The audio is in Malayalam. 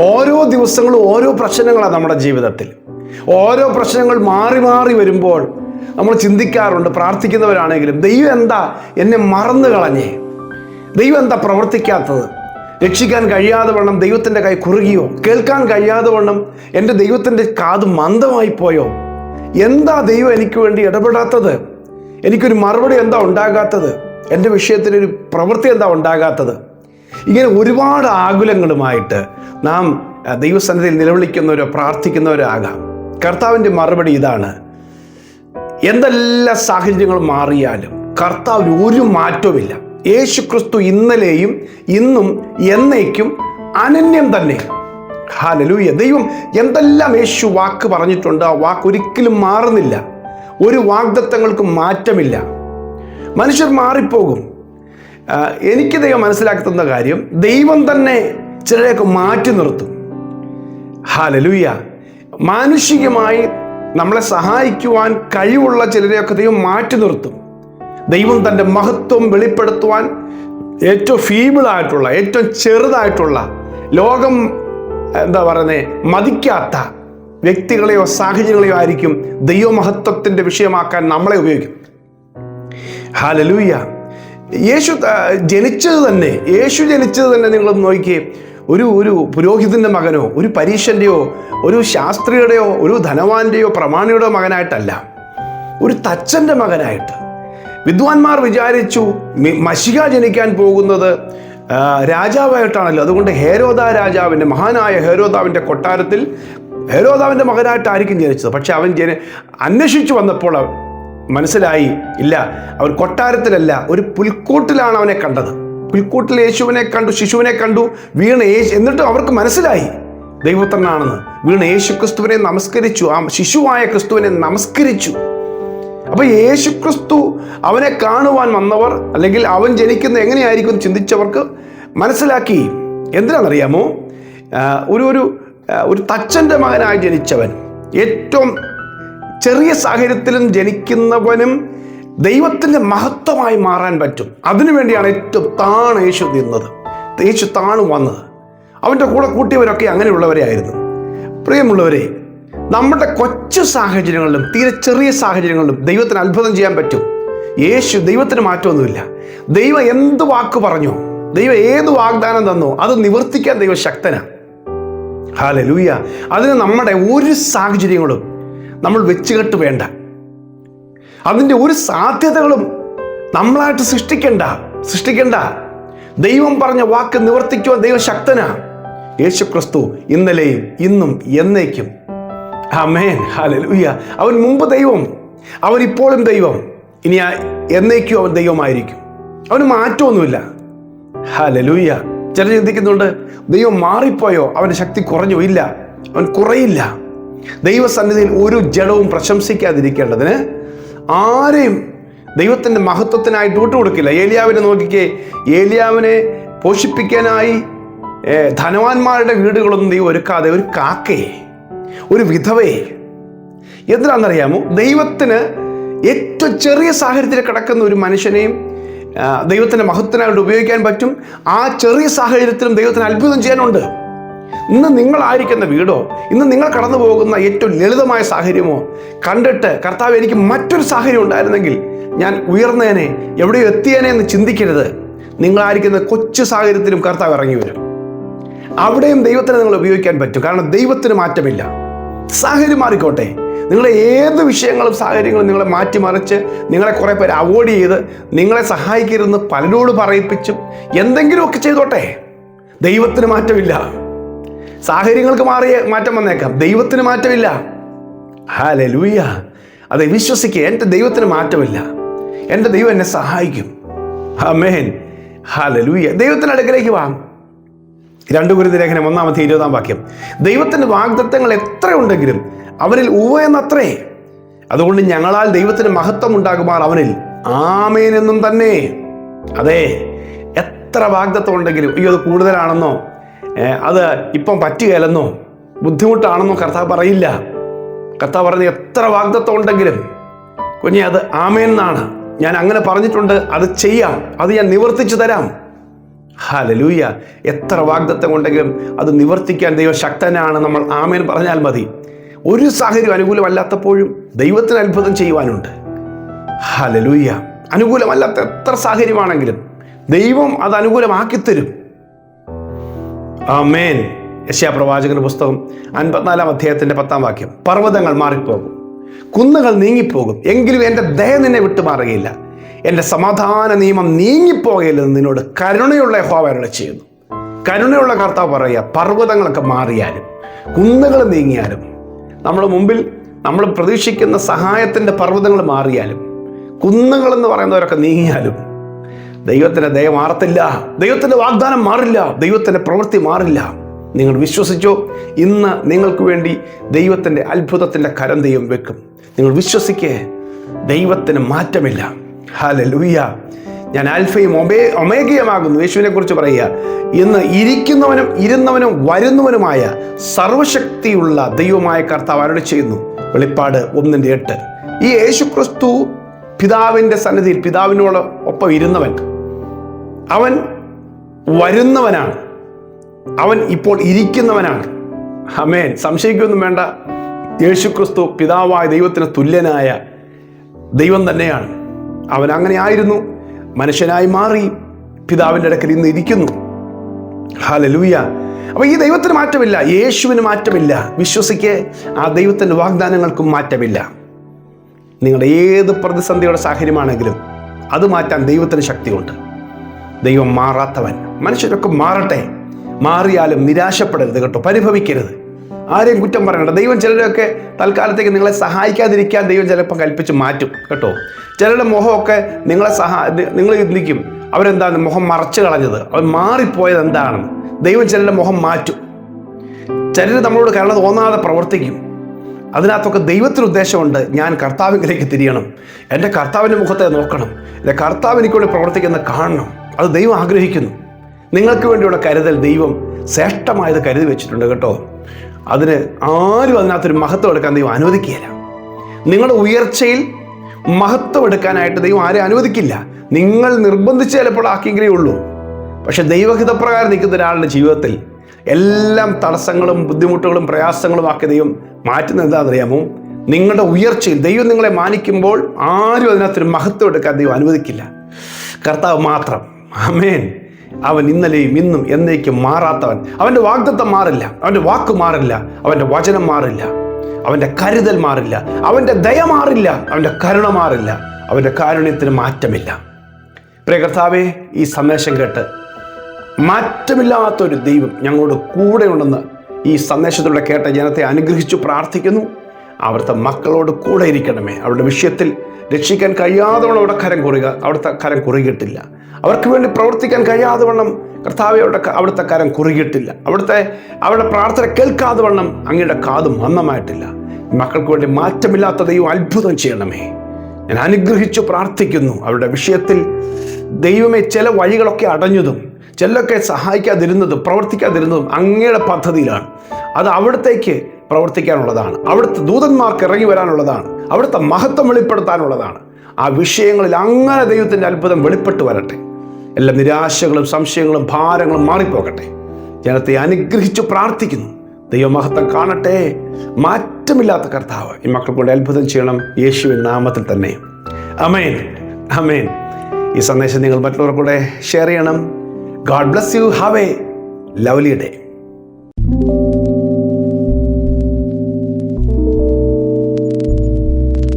ഓരോ ദിവസങ്ങളും ഓരോ പ്രശ്നങ്ങളാണ് നമ്മുടെ ജീവിതത്തിൽ. ഓരോ പ്രശ്നങ്ങൾ മാറി മാറി വരുമ്പോൾ നമ്മൾ ചിന്തിക്കാറുണ്ട് പ്രാർത്ഥിക്കുന്നവരാണെങ്കിലും ദൈവം എന്താ എന്നെ മറന്നു കളഞ്ഞേ? ദൈവം എന്താ പ്രവർത്തിക്കാത്തത്? രക്ഷിക്കാൻ കഴിയാതെ വണ്ണം ദൈവത്തിന്റെ കൈ കുറുകിയോ? കേൾക്കാൻ കഴിയാതെ വണ്ണം എന്റെ ദൈവത്തിന്റെ കാത് മന്ദമായി പോയോ? എന്താ ദൈവം എനിക്ക് വേണ്ടി ഇടപെടാത്തത്? എനിക്കൊരു മറുപടി എന്താ ഉണ്ടാകാത്തത്? എന്റെ വിഷയത്തിനൊരു പ്രവൃത്തി എന്താ ഉണ്ടാകാത്തത്? ഇങ്ങനെ ഒരുപാട് ആകുലങ്ങളുമായിട്ട് നാം ദൈവസന്നിധിയിൽ നിലവിളിക്കുന്നവരോ പ്രാർത്ഥിക്കുന്നവരോ ആകാം കർത്താവിന്റെ മറുപടി ഇതാണ്. എന്തെല്ലാം സാഹചര്യങ്ങൾ മാറിയാലും കർത്താവിന് ഒരു മാറ്റവുമില്ല. യേശു ക്രിസ്തു ഇന്നലെയും ഇന്നും എന്നേക്കും അനന്യം തന്നെ. ഹാലലൂയ ദൈവം എന്തെല്ലാം യേശു വാക്ക് പറഞ്ഞിട്ടുണ്ട് ആ വാക്ക് ഒരിക്കലും മാറുന്നില്ല. ഒരു വാഗ്ദത്തങ്ങൾക്കും മാറ്റമില്ല. മനുഷ്യർ മാറിപ്പോകും. എനിക്ക് ദൈവം മനസ്സിലാക്കി തന്ന കാര്യം ദൈവം തന്നെ ചിലരെയൊക്കെ മാറ്റി നിർത്തും. ഹാലലുയ്യ മാനുഷികമായി നമ്മളെ സഹായിക്കുവാൻ കഴിവുള്ള ചിലരെയൊക്കെ ദൈവം മാറ്റി നിർത്തും. ദൈവം തന്റെ മഹത്വം വെളിപ്പെടുത്തുവാൻ ഏറ്റവും ഫീബിളായിട്ടുള്ള ഏറ്റവും ചെറുതായിട്ടുള്ള ലോകം എന്താ പറയുന്നത് മതിക്കാത്ത വ്യക്തികളെയോ സാഹചര്യങ്ങളെയോ ആയിരിക്കും ദൈവമഹത്വത്തിന്റെ വിഷയമാക്കാൻ നമ്മളെ ഉപയോഗിക്കും. ഹാലലൂയ യേശു ജനിച്ചത് തന്നെ യേശു ജനിച്ചത് തന്നെ നിങ്ങൾ നോക്കിയേ ഒരു ഒരു പുരോഹിതന്റെ മകനോ ഒരു പരീക്ഷന്റെയോ ഒരു ശാസ്ത്രിയുടെയോ ഒരു ധനവാന്റെയോ പ്രമാണിയുടെ മകനായിട്ടല്ല. ഒരു തച്ചന്റെ മകനായിട്ട്. വിദ്വാൻമാർ വിചാരിച്ചു മഷിക ജനിക്കാൻ പോകുന്നത് രാജാവായിട്ടാണല്ലോ. അതുകൊണ്ട് ഹേരോദ രാജാവിന്റെ മഹാനായ ഹേരോദാവിന്റെ കൊട്ടാരത്തിൽ ഹേരോദാവിന്റെ മകനായിട്ടായിരിക്കും ജനിച്ചത്. പക്ഷെ അവൻ ജന അന്വേഷിച്ചു വന്നപ്പോൾ മനസ്സിലായി? ഇല്ല. അവർ കൊട്ടാരത്തിലല്ല ഒരു പുൽക്കൂട്ടിലാണ് അവനെ കണ്ടത്. പുൽക്കൂട്ടിൽ യേശുവിനെ കണ്ടു ശിശുവിനെ കണ്ടു വീണ് യേശു എന്നിട്ടും അവർക്ക് മനസ്സിലായി. ദൈവത്തനാണെന്ന് വീണ് യേശു ക്രിസ്തുവിനെ നമസ്കരിച്ചു. ആ ശിശുവായ ക്രിസ്തുവിനെ നമസ്കരിച്ചു. അപ്പൊ യേശു ക്രിസ്തു അവനെ കാണുവാൻ വന്നവർ അല്ലെങ്കിൽ അവൻ ജനിക്കുന്ന എങ്ങനെയായിരിക്കും ചിന്തിച്ചവർക്ക് മനസ്സിലാക്കി. എന്തിനാണെന്നറിയാമോ? ഒരു ഒരു ഒരു തച്ചന്റെ മകനായി ജനിച്ചവൻ ഏറ്റവും ചെറിയ സാഹചര്യത്തിലും ജനിക്കുന്നവനും ദൈവത്തിന്റെ മഹത്വമായി മാറാൻ പറ്റും. അതിനുവേണ്ടിയാണ് ഏറ്റവും താണ് യേശു നിന്നത്. യേശു താണ് വന്നത്. അവന്റെ കൂടെ കൂട്ടിയവരൊക്കെ അങ്ങനെയുള്ളവരെ ആയിരുന്നു. പ്രിയമുള്ളവരെ നമ്മുടെ കൊച്ചു സാഹചര്യങ്ങളിലും തീരെ ചെറിയ സാഹചര്യങ്ങളിലും ദൈവത്തിന് അത്ഭുതം ചെയ്യാൻ പറ്റും. യേശു ദൈവത്തിന് മാറ്റമൊന്നുമില്ല. ദൈവം എന്ത് വാക്ക് പറഞ്ഞോ ദൈവം ഏത് വാഗ്ദാനം തന്നോ അത് നിവർത്തിക്കാൻ ദൈവം ശക്തനാണ് ഹാലലൂയ അതിന് നമ്മുടെ ഒരു സാഹചര്യങ്ങളും നമ്മൾ വെച്ചുകെട്ട് വേണ്ട. അതിന്റെ ഒരു സാധ്യതകളും നമ്മളായിട്ട് സൃഷ്ടിക്കണ്ട സൃഷ്ടിക്കണ്ട. ദൈവം പറഞ്ഞ വാക്ക് നിവർത്തിക്കുവാൻ ദൈവം ശക്തനാ. യേശു ക്രിസ്തു ഇന്നലെയും ഇന്നും എന്നേക്കും. ആമേൻ. ഹാലുയ്യ അവൻ മുമ്പ് ദൈവം അവൻ ഇപ്പോഴും ദൈവം. ഇനി എന്നേക്കും അവൻ ദൈവമായിരിക്കും. അവന് മാറ്റമൊന്നുമില്ല. ഹാലലൂയ ചില ചിന്തിക്കുന്നുണ്ട് ദൈവം മാറിപ്പോയോ? അവന്റെ ശക്തി കുറഞ്ഞോ? ഇല്ല. അവൻ കുറയില്ല. ദൈവസന്നിധിയിൽ ഒരു ജഡവും പ്രശംസിക്കാതിരിക്കേണ്ടതിന് ആരെയും ദൈവത്തിന്റെ മഹത്വത്തിനായിട്ട് വിട്ടുകൊടുക്കില്ല ഏലിയാവിനെ നോക്കിക്കേ ഏലിയാവിനെ പോഷിപ്പിക്കാനായി ധനവാന്മാരുടെ വീടുകളൊന്നും ദൈവം ഒരുക്കാതെ ഒരു കാക്കയെ ഒരു വിധവയെ എന്തിനാണെന്നറിയാമോ? ദൈവത്തിന് ഏറ്റവും ചെറിയ സാഹചര്യത്തിൽ കിടക്കുന്ന ഒരു മനുഷ്യനെയും ദൈവത്തിന്റെ മഹത്വനായിട്ട് ഉപയോഗിക്കാൻ പറ്റും. ആ ചെറിയ സാഹചര്യത്തിലും ദൈവത്തിന് അത്ഭുതം ചെയ്യാനുണ്ട്. ഇന്ന് നിങ്ങളായിരിക്കുന്ന വീടോ ഇന്ന് നിങ്ങൾ കടന്നു പോകുന്ന ഏറ്റവും ലളിതമായ സാഹചര്യമോ കണ്ടിട്ട് കർത്താവ് എനിക്ക് മറ്റൊരു സാഹചര്യം ഉണ്ടായിരുന്നെങ്കിൽ ഞാൻ ഉയർന്നേനെ എവിടെയോ എത്തിയേനെ എന്ന് ചിന്തിക്കരുത്. നിങ്ങളായിരിക്കുന്ന കൊച്ചു സാഹചര്യത്തിലും കർത്താവ് ഇറങ്ങി വരും. അവിടെയും ദൈവത്തിന് നിങ്ങൾ ഉപയോഗിക്കാൻ പറ്റും. കാരണം ദൈവത്തിന് മാറ്റമില്ല. സാഹചര്യം മാറിക്കോട്ടെ. നിങ്ങളെ ഏത് വിഷയങ്ങളും സാഹചര്യങ്ങളും നിങ്ങളെ മാറ്റിമറിച്ച് നിങ്ങളെ കുറേ പേര് അവോയ്ഡ് ചെയ്ത് നിങ്ങളെ സഹായിക്കരുതെന്ന് പലരോട് പറയിപ്പിച്ചും എന്തെങ്കിലുമൊക്കെ ചെയ്തോട്ടെ. ദൈവത്തിന് മാറ്റമില്ല. സാഹചര്യങ്ങൾക്ക് മാറിയ മാറ്റം വന്നേക്കാം. ദൈവത്തിന് മാറ്റമില്ല. ഹാലെ ലൂയ അതെ വിശ്വസിക്കുക. എന്റെ ദൈവത്തിന് മാറ്റമില്ല. എന്റെ ദൈവം എന്നെ സഹായിക്കും. ഹമേൻ ഹാലെ ലൂയ ദൈവത്തിന്റെ അടുക്കലേക്ക് വാ. രണ്ടു കുരുതി ലേഖനം ഒന്നാമത്തെ ഇരുപതാം വാക്യം. ദൈവത്തിന്റെ വാഗ്ദത്തങ്ങൾ എത്ര ഉണ്ടെങ്കിലും അവരിൽ ഉവ എന്നത്രേ. അതുകൊണ്ട് ഞങ്ങളാൽ ദൈവത്തിന് മഹത്വം ഉണ്ടാകുമാർ അവനിൽ. ആമേനെന്നും തന്നെ. അതെ എത്ര വാഗ്ദത്വം ഉണ്ടെങ്കിലും അയ്യോ അത് കൂടുതലാണെന്നോ? അത് ഇപ്പം പറ്റുകയല്ലെന്നോ? ബുദ്ധിമുട്ടാണെന്നോ കർത്താവ് പറയില്ല. കർത്താവ് പറഞ്ഞ എത്ര വാഗ്ദത്വം ഉണ്ടെങ്കിലും കുഞ്ഞെ അത് ആമേൻ എന്നാണ്. ഞാൻ അങ്ങനെ പറഞ്ഞിട്ടുണ്ട് അത് ചെയ്യാം അത് ഞാൻ നിവർത്തിച്ചു തരാം. ഹാലലൂയ എത്ര വാഗ്ദത്തം ഉണ്ടെങ്കിലും അത് നിവർത്തിക്കാൻ ദൈവ ശക്തനാണ് നമ്മൾ ആമേൻ പറഞ്ഞാൽ മതി. ഒരു സാഹചര്യം അനുകൂലമല്ലാത്തപ്പോഴും ദൈവത്തിന് അത്ഭുതം ചെയ്യുവാനുണ്ട്. ഹാലലൂയ അനുകൂലമല്ലാത്ത എത്ര സാഹചര്യമാണെങ്കിലും ദൈവം അത് അനുകൂലമാക്കി തരും ആമേൻ. യശയാ പ്രവാചകന്റെ പുസ്തകം അൻപത്തിനാലാം അധ്യായത്തിന്റെ പത്താം വാക്യം. പർവതങ്ങൾ മാറിപ്പോകും കുന്നുകൾ നീങ്ങിപ്പോകും എങ്കിലും എന്റെ ദയ നിന്നെ വിട്ടുമാറുകയില്ല. എന്റെ സമാധാന നിയമം നീങ്ങിപ്പോകയില്ലെന്ന് നിന്നോട് കരുണയുള്ള ഹോവരുടെ ചെയ്യുന്നു. കരുണയുള്ള കർത്താവ് പറയുക പർവതങ്ങളൊക്കെ മാറിയാലും കുന്നുകൾ നീങ്ങിയാലും നമ്മുടെ മുമ്പിൽ നമ്മൾ പ്രതീക്ഷിക്കുന്ന സഹായത്തിന്റെ പർവതങ്ങൾ മാറിയാലും കുന്നുകളെന്ന് പറയുന്നവരൊക്കെ നീങ്ങിയാലും ദൈവത്തിന്റെ ദയ മാറത്തില്ല. ദൈവത്തിന്റെ വാഗ്ദാനം മാറില്ല. ദൈവത്തിന്റെ പ്രവൃത്തി മാറില്ല. നിങ്ങൾ വിശ്വസിച്ചോ? ഇന്ന് നിങ്ങൾക്ക് വേണ്ടി ദൈവത്തിന്റെ അത്ഭുതത്തിന്റെ കരം ദൈവം വെക്കും. നിങ്ങൾ വിശ്വസിക്കേ ദൈവത്തിന് മാറ്റമില്ല. ഹാല ലൂയ ഞാൻ ആൽഫയും ഒമേ ഒമേഗയുമാകുന്നു. യേശുവിനെ കുറിച്ച് പറയുക ഇന്ന് ഇരിക്കുന്നവനും ഇരുന്നവനും വരുന്നവനുമായ സർവശക്തിയുള്ള ദൈവമായ കർത്താവ് അരുടെ ചെയ്യുന്നു. വെളിപ്പാട് ഒന്നിന്റെ എട്ട്. ഈ യേശു ക്രിസ്തു പിതാവിന്റെ സന്നിധിയിൽ പിതാവിനോട് ഒപ്പം ഇരുന്നവൻ അവൻ വരുന്നവനാണ്. അവൻ ഇപ്പോൾ ഇരിക്കുന്നവനാണ്. അമേൻ സംശയിക്കൊന്നും വേണ്ട. യേശുക്രിസ്തു പിതാവായ ദൈവത്തിന് തുല്യനായ ദൈവം തന്നെയാണ്. അവൻ അങ്ങനെ ആയിരുന്നു. മനുഷ്യനായി മാറി പിതാവിന്റെ അടുക്കൽ ഇന്ന് ഇരിക്കുന്നു. ഹാലലൂയ അപ്പൊ ഈ ദൈവത്തിന് മാറ്റമില്ല. യേശുവിന് മാറ്റമില്ല. വിശ്വസിക്ക് ആ ദൈവത്തിന്റെ വാഗ്ദാനങ്ങൾക്കും മാറ്റമില്ല. നിങ്ങളുടെ ഏത് പ്രതിസന്ധിയുടെ സാഹചര്യമാണെങ്കിലും അത് മാറ്റാൻ ദൈവത്തിന് ശക്തിയുണ്ട്. ദൈവം മാറാത്തവൻ. മനുഷ്യരൊക്കെ മാറട്ടെ. മാറിയാലും നിരാശപ്പെടരുത് കേട്ടോ. പരിഭവിക്കരുത്. ആരെയും കുറ്റം പറയണ്ട. ദൈവം ചിലരൊക്കെ തൽക്കാലത്തേക്ക് നിങ്ങളെ സഹായിക്കാതിരിക്കാൻ ദൈവം ചിലപ്പോൾ കൽപ്പിച്ച് മാറ്റും കേട്ടോ. ചിലരുടെ മുഖമൊക്കെ നിങ്ങളെ സഹാ നിങ്ങൾ ചിന്തിക്കും അവരെന്താണ് മുഖം മറച്ചു കളഞ്ഞത്? അവർ മാറിപ്പോയത് എന്താണ്? ദൈവം ചിലരുടെ മുഖം മാറ്റും. ചിലർ നമ്മളോട് കരുണ തോന്നാതെ പ്രവർത്തിക്കും. അതിനകത്തൊക്കെ ദൈവത്തിന് ഉദ്ദേശമുണ്ട് ഞാൻ കർത്താവിലേക്ക് തിരിയണം. എന്റെ കർത്താവിന്റെ മുഖത്തെ നോക്കണം. എന്റെ കർത്താവ് പ്രവർത്തിക്കുന്ന കാണണം. അത് ദൈവം ആഗ്രഹിക്കുന്നു. നിങ്ങൾക്ക് വേണ്ടിയുള്ള കരുതൽ ദൈവം ശ്രേഷ്ഠമായത് കരുതി വെച്ചിട്ടുണ്ട് കേട്ടോ. അതിന് ആരും അതിനകത്തൊരു മഹത്വം എടുക്കാൻ ദൈവം അനുവദിക്കുകയില്ല. നിങ്ങളുടെ ഉയർച്ചയിൽ മഹത്വം എടുക്കാനായിട്ട് ദൈവം ആരെ അനുവദിക്കില്ല. നിങ്ങൾ നിർബന്ധിച്ച് ചിലപ്പോൾ ആക്കിയെങ്കിലേ ഉള്ളൂ. പക്ഷെ ദൈവഹിതപ്രകാരം നിൽക്കുന്ന ഒരാളുടെ ജീവിതത്തിൽ എല്ലാം തടസ്സങ്ങളും ബുദ്ധിമുട്ടുകളും പ്രയാസങ്ങളും ആക്കി ദൈവം മാറ്റുന്നത് എന്താണെന്നറിയാമോ? നിങ്ങളുടെ ഉയർച്ചയിൽ ദൈവം നിങ്ങളെ മാനിക്കുമ്പോൾ ആരും അതിനകത്തൊരു മഹത്വം എടുക്കാൻ ദൈവം അനുവദിക്കില്ല. കർത്താവ് മാത്രം അമേൻ അവൻ ഇന്നലെയും ഇന്നും എന്നേക്കും മാറാത്തവൻ. അവന്റെ വാഗ്ദത്വം മാറില്ല. അവന്റെ വാക്ക് മാറില്ല. അവന്റെ വചനം മാറില്ല. അവന്റെ കരുതൽ മാറില്ല. അവന്റെ ദയ മാറില്ല. അവന്റെ കരുണ മാറില്ല. അവന്റെ കാരുണ്യത്തിന് മാറ്റമില്ല. പ്രിയ ഈ സന്ദേശം കേട്ട് മാറ്റമില്ലാത്തൊരു ദൈവം ഞങ്ങളോട് കൂടെ ഉണ്ടെന്ന് ഈ സന്ദേശത്തിലൂടെ കേട്ട ജനത്തെ അനുഗ്രഹിച്ചു പ്രാർത്ഥിക്കുന്നു. അവിടുത്തെ മക്കളോട് കൂടെ ഇരിക്കണമേ. അവരുടെ വിഷയത്തിൽ രക്ഷിക്കാൻ കഴിയാതെ വണ്ണം അവിടെ കരം കുറുക അവിടുത്തെ കരം കുറുകിയിട്ടില്ല. അവർക്ക് വേണ്ടി പ്രവർത്തിക്കാൻ കഴിയാതെ വണ്ണം കർത്താവെ അവിടെ അവിടുത്തെ കരം കുറുകിയിട്ടില്ല. അവിടുത്തെ അവരുടെ പ്രാർത്ഥന കേൾക്കാതെ വണ്ണം അങ്ങയുടെ കാതും മന്ദമായിട്ടില്ല. മക്കൾക്ക് വേണ്ടി മാറ്റമില്ലാത്ത ദൈവം അത്ഭുതം ചെയ്യണമേ. ഞാൻ അനുഗ്രഹിച്ചു പ്രാർത്ഥിക്കുന്നു അവരുടെ വിഷയത്തിൽ. ദൈവമേ ചില വഴികളൊക്കെ അടഞ്ഞതും ചിലൊക്കെ സഹായിക്കാതിരുന്നതും പ്രവർത്തിക്കാതിരുന്നതും അങ്ങയുടെ പദ്ധതിയിലാണ്. അത് അവിടത്തേക്ക് പ്രവർത്തിക്കാനുള്ളതാണ്. അവിടുത്തെ ദൂതന്മാർക്ക് ഇറങ്ങി വരാനുള്ളതാണ്. അവിടുത്തെ മഹത്വം വെളിപ്പെടുത്താനുള്ളതാണ്. ആ വിഷയങ്ങളിൽ അങ്ങനെ ദൈവത്തിന്റെ അത്ഭുതം വെളിപ്പെട്ട് വരട്ടെ. എല്ലാ നിരാശകളും സംശയങ്ങളും ഭാരങ്ങളും മാറിപ്പോകട്ടെ. ജനത്തെ അനുഗ്രഹിച്ചു പ്രാർത്ഥിക്കുന്നു. ദൈവമഹത്വം കാണട്ടെ. മാറ്റമില്ലാത്ത കർത്താവ് ഈ മക്കൾക്ക് കൊണ്ട് അത്ഭുതം ചെയ്യണം യേശുവിൻ നാമത്തിൽ തന്നെ. അമേൻ അമേൻ ഈ സന്ദേശം നിങ്ങൾ മറ്റുള്ളവർ കൂടെ ഷെയർ ചെയ്യണം. God bless you have a lovely day